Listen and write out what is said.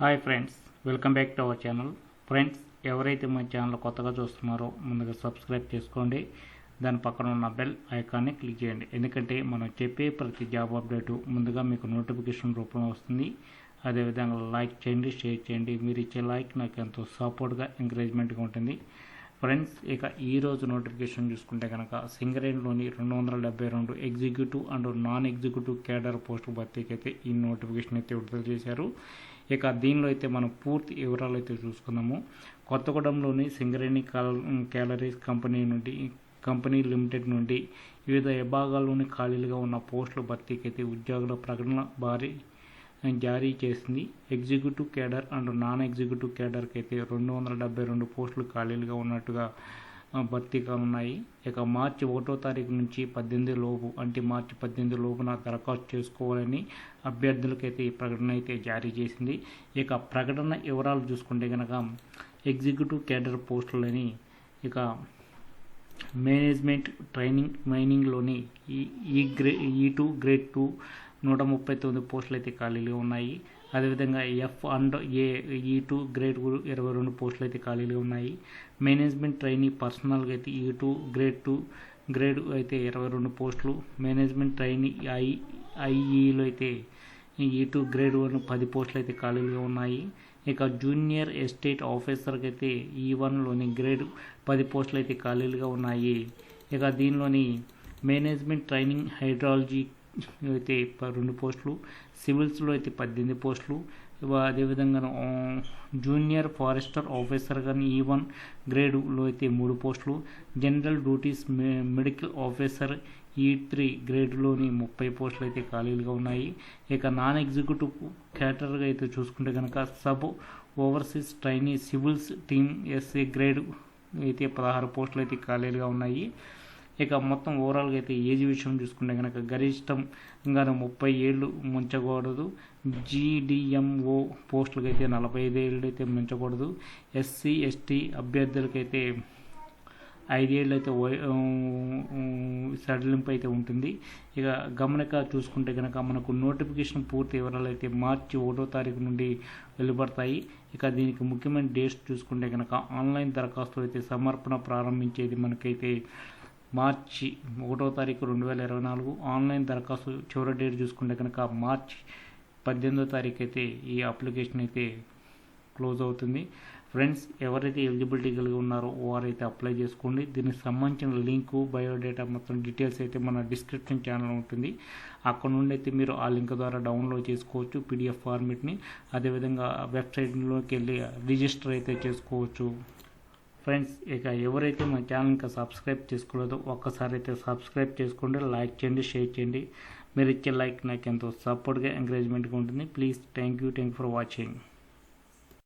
Hi friends welcome back to our channel friends ఎవరైతే మా channel కొత్తగా చూస్తున్నారో ముందుగా సబ్స్క్రైబ్ చేసుకోండి. దాని పక్కన ఉన్న బెల్ ఐకాన్ని క్లిక్ చేయండి. ఎందుకంటే మనం చెప్పే ప్రతి జాబ్ అప్డేటు ముందుగా మీకు నోటిఫికేషన్ రూపంలో వస్తుంది. అదేవిధంగా లైక్ చేయండి షేర్ చేయండి. మీరు ఇచ్చే లైక్ నాకు ఎంతో సపోర్ట్గా ఎంకరేజ్మెంట్గా ఉంటుంది. ఫ్రెండ్స్ ఇక ఈరోజు నోటిఫికేషన్ చూసుకుంటే కనుక సింగరేణిలోని రెండు వందల డెబ్బై రెండు executive and non executive cadre పోస్టుల భర్తీకి అయితే ఈ నోటిఫికేషన్ అయితే విడుదల చేశారు. ఇక దీనిలో అయితే మనం పూర్తి వివరాలు అయితే చూసుకుందాము. కొత్తగూడెంలోని సింగరేణి కాల క్యాలరీస్ కంపెనీ నుండి కంపెనీ లిమిటెడ్ నుండి వివిధ విభాగాల్లోని ఖాళీలుగా ఉన్న పోస్టుల భర్తీకి అయితే ఉద్యోగుల ప్రకటన భారీ జారీ చేసింది. Executive cadre and non executive కేడర్కి అయితే రెండు వందల డెబ్బై రెండు పోస్టులు ఖాళీలుగా ఉన్నట్టుగా భర్తీగా ఉన్నాయి. ఇక మార్చి ఒకటో తారీఖు నుంచి పద్దెనిమిది లోపు అంటే మార్చి పద్దెనిమిది లోపున దరఖాస్తు చేసుకోవాలని అభ్యర్థులకైతే ఈ ప్రకటన అయితే జారీ చేసింది. ఇక ప్రకటన వివరాలు చూసుకుంటే కనుక ఎగ్జిక్యూటివ్ కేడర్ పోస్టులని ఇక మేనేజ్మెంట్ ట్రైనింగ్ మైనింగ్లోని ఈ ఈ గ్రే ఈ టూ గ్రేడ్ టూ నూట ముప్పై తొమ్మిది పోస్టులు అయితే ఖాళీలుగా ఉన్నాయి. అదేవిధంగా ఎఫ్ అండ్ ఏ ఈ టూ గ్రేడ్ ఇరవై రెండు పోస్టులు అయితే ఖాళీలుగా ఉన్నాయి. మేనేజ్మెంట్ ట్రైనీ పర్సనల్గా అయితే ఈ టూ గ్రేడ్ టూ గ్రేడ్ అయితే ఇరవై రెండు పోస్టులు. మేనేజ్మెంట్ ట్రైనీ ఐ ఐఈలో అయితే ఈ టూ గ్రేడ్ వన్ పది పోస్టులు అయితే ఖాళీలుగా ఉన్నాయి. ఇక జూనియర్ ఎస్టేట్ ఆఫీసర్కి అయితే ఈ వన్లోని గ్రేడ్ పది పోస్టులు అయితే ఖాళీలుగా ఉన్నాయి. ఇక దీనిలోని మేనేజ్మెంట్ ట్రైనింగ్ హైడ్రాలజీ అయితే ప- రెండు పోస్టులు సివిల్స్లో అయితే పద్దెనిమిది పోస్టులు అదేవిధంగా జూనియర్ ఫారెస్టర్ ఆఫీసర్ కానీ ఈ e వన్ గ్రేడ్లో అయితే మూడు పోస్టులు general duties medical officer e E three గ్రేడ్లోని ముప్పై పోస్టులు అయితే ఖాళీలుగా ఉన్నాయి. ఇక నాన్ ఎగ్జిక్యూటివ్ క్యాటర్గా అయితే చూసుకుంటే కనుక sub overseers trainee civils team SA grade అయితే పదహారు పోస్టులు అయితే ఖాళీలుగా ఉన్నాయి. ఇక మొత్తం ఓవరాల్గా అయితే ఏజ్ విషయం చూసుకుంటే కనుక గరిష్టంగా ముప్పై ఏళ్ళు ముంచకూడదు. జీడిఎంఓ పోస్టులకి అయితే నలభై ఐదు ఏళ్ళు అయితే ముంచకూడదు. ఎస్సీ ఎస్టీ అభ్యర్థులకైతే ఐదేళ్ళు అయితే సడలింపు అయితే ఉంటుంది. ఇక గమనిక చూసుకుంటే కనుక మనకు నోటిఫికేషన్ పూర్తి వివరాలు అయితే మార్చి ఒకటో తారీఖు నుండి వెలువడతాయి. ఇక దీనికి ముఖ్యమైన డేట్స్ చూసుకుంటే కనుక ఆన్లైన్ దరఖాస్తులు అయితే సమర్పణ ప్రారంభించేది మనకైతే మార్చి ఒకటో తారీఖు రెండు వేల ఇరవై నాలుగు ఆన్లైన్ దరఖాస్తు చివరి డేట్ చూసుకుంటే కనుక మార్చి పద్దెనిమిదో తారీఖు అయితే ఈ అప్లికేషన్ అయితే క్లోజ్ అవుతుంది. ఫ్రెండ్స్ ఎవరైతే ఎలిజిబిలిటీ కలిగి ఉన్నారో వారైతే అప్లై చేసుకోండి. దీనికి సంబంధించిన లింకు బయోడేటా మొత్తం డీటెయిల్స్ అయితే మన డిస్క్రిప్షన్ ఛానల్ ఉంటుంది. అక్కడ నుండి అయితే మీరు ఆ లింక్ ద్వారా డౌన్లోడ్ చేసుకోవచ్చు పీడిఎఫ్ ఫార్మెట్ని. అదేవిధంగా వెబ్సైట్లోకి వెళ్ళి రిజిస్టర్ అయితే చేసుకోవచ్చు. ఫ్రెండ్స్ ఇక ఎవరైతే మా ఛానల్ ఇంకా సబ్స్క్రైబ్ చేసుకోలేదో ఒక్కసారి అయితే సబ్స్క్రైబ్ చేసుకోండి లైక్ చేయండి షేర్ చేయండి. మీరు ఇచ్చే లైక్ నాకు ఎంతో సపోర్ట్గా ఎంకరేజ్మెంట్గా ఉంటుంది. Please thank you thank for watching.